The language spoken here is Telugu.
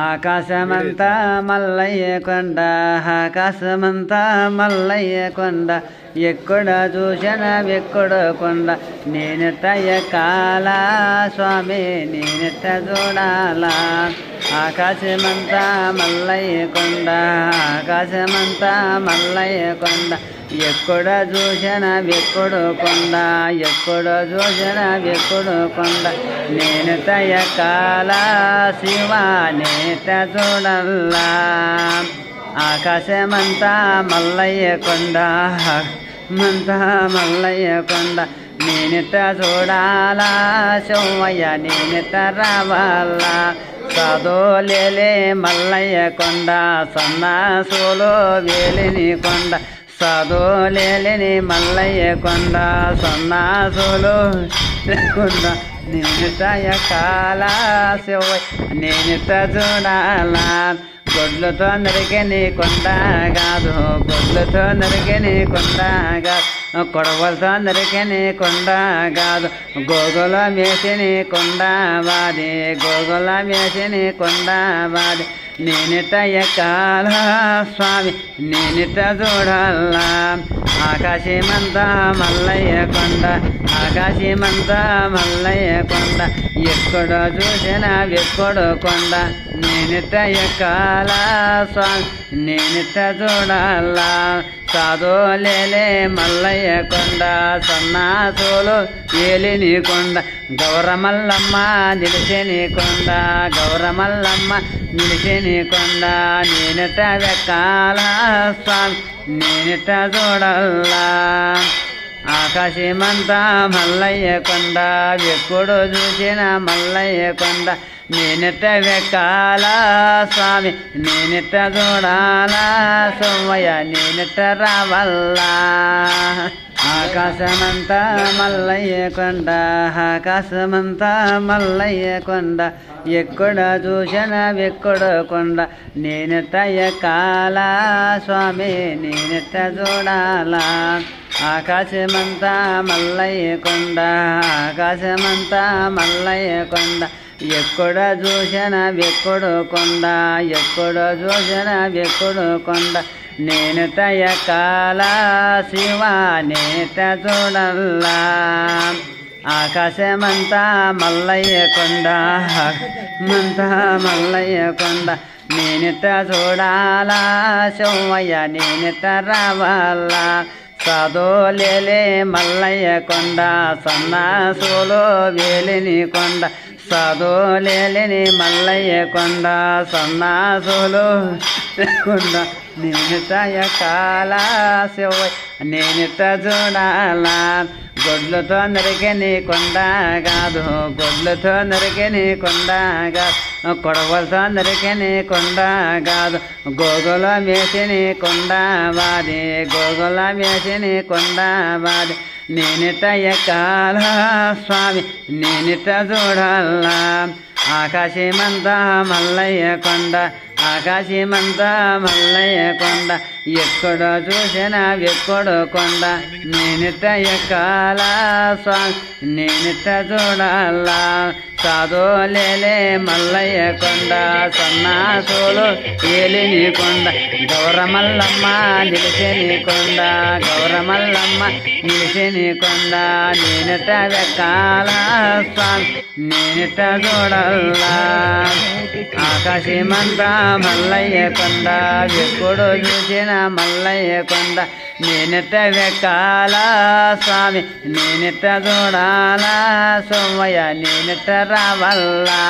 ఆకాశమంతా మల్లయ్య కొండ ఆకాశమంతా మల్లయ్య కొండ ఎక్కడ చూసిన ఎక్కడ కొండ. నేనెట్ట ఎక్కాలా స్వామి నేనెట్ట చూడాలా ఆకాశమంతా మల్లయ్య కొండ ఆకాశమంతా మల్లయ్య కొండ ఎక్కడ చూసిన వెక్కుడు కొండ ఎక్కడ చూసిన వెక్కుడు కొండ. నేను తయకాల శివ నేత చూడల్లా. ఆకాశమంతా మల్లయ్య కొండ మంతా మల్లయ్య కొండ చూడాలా శివయ్య నేనెట్ట రావాలా. చదోలేలే మల్లయ్య కొండ సన్నాసులో వేలిని కొండ. చదోలేని మల్లయ్య కొండ సన్నాసులు కొండ. నేనిట కాల శివ నేనిట చూడాలా? గొడ్లతో నరికే నీ కొండ కాదు గొడ్లతో నరికే నీ కొండ కాదు. కొడవలతో నరికే కొండ కాదు. గోగుల మేసిని కొండ వాది గోగుల మేసిని కొండ వాది నేనిట ఎక్కాల స్వామి నేనిట చూడాలా. ఆకాశమంతా మల్లయ్య కొండ ఆకాశమంతా మల్లయ్య కొండ. ఎక్కడో చూసినా ఎక్కడో కొండ. నేనిట ఎక్కాల స్వామి నేనిట సాధోలేలే మల్లయ్య కొండ సన్నాసులు ఏలిని కొండ గౌరమల్లమ్మ నిలిసేని కొండ గౌరమల్లమ్మ నిలిసేని కొండ నేనిట ఎక్కాల స్వామి నేనిట చూడల్లా ఆకాశమంతా మల్లయ్య కొండ ఎప్పుడు చూసిన మల్లయ్య కొండ నేనెట్ట వెక్కాలా స్వామి నేనెట్ట చూడాలా సోమయ్య నేనెట్ట రావల్లా ఆకాశమంతా మల్లయ్య కొండ ఆకాశమంతా మల్లయ్య కొండ ఎక్కడ చూసిన ఎక్కడ కొండ. నేనెట్ట ఎక్కాలా స్వామి నేనెట్ట చూడాలా ఆకాశమంతా మల్లయ్య కొండ ఆకాశమంతా మల్లయ్య కొండ ఎక్కడ చూసిన ఎక్కడు కొండ ఎక్కడ చూసిన ఎక్కడు కొండ. నేను తయకాల శివ నేత చూడల్లా. ఆకాశమంతా మల్లయ్య కొండ మంతా మల్లయ్య కొండ. నేనిట చూడాలా శివయ్య నేనిట రావాలా. చదోలేలే మల్లయ్య కొండ సన్నాసులో వేలిని కొండ. చదోలేని మల్లయ్య కొండ సన్నాసులు కొండ నేనిట కాల శివ నేనిట చూడాలా. గొడ్లతో నరికే నీ కొండ కాదు గొడ్లతో నరికే నీ కొండ కాదు కొడవలతో నరికే నీ కొండ కాదు. గోగుల మేసి నీ కొండ వాది గోగుల మేసి నీ కొండ వాది. నేనిట ఎక్కాల స్వామి నేనిట చూడాలా. ఆకాశమంతా మల్లయ్య కొండ ఆకాశమంతా మల్లయ్య కొండ. ఎక్కడ చూసినా ఎక్కడో కొండ. నేనిట ఎక్కాల స్వామి. నేనిట చూడాలా సాధోలేలే మల్లయ్య కొండ. సన్నాసులు ఏలిని కొండ. గౌరమల్లమ్మ నిలిచిని కొండ. గౌరమల్లమ్మ నిలిచిని కొండ. నేనిట ఎక్కాల స్వామి. నేనిట చూడాలా. ఆకాశమంతా మల్లయ్య కొండ ఎప్పుడు చూసిన మల్లయ్య కొండ నేనెట్ట వెక్కాల స్వామి నేనెట్ట చూడాలా సోమయ్య నేనెట్ట రావల్లా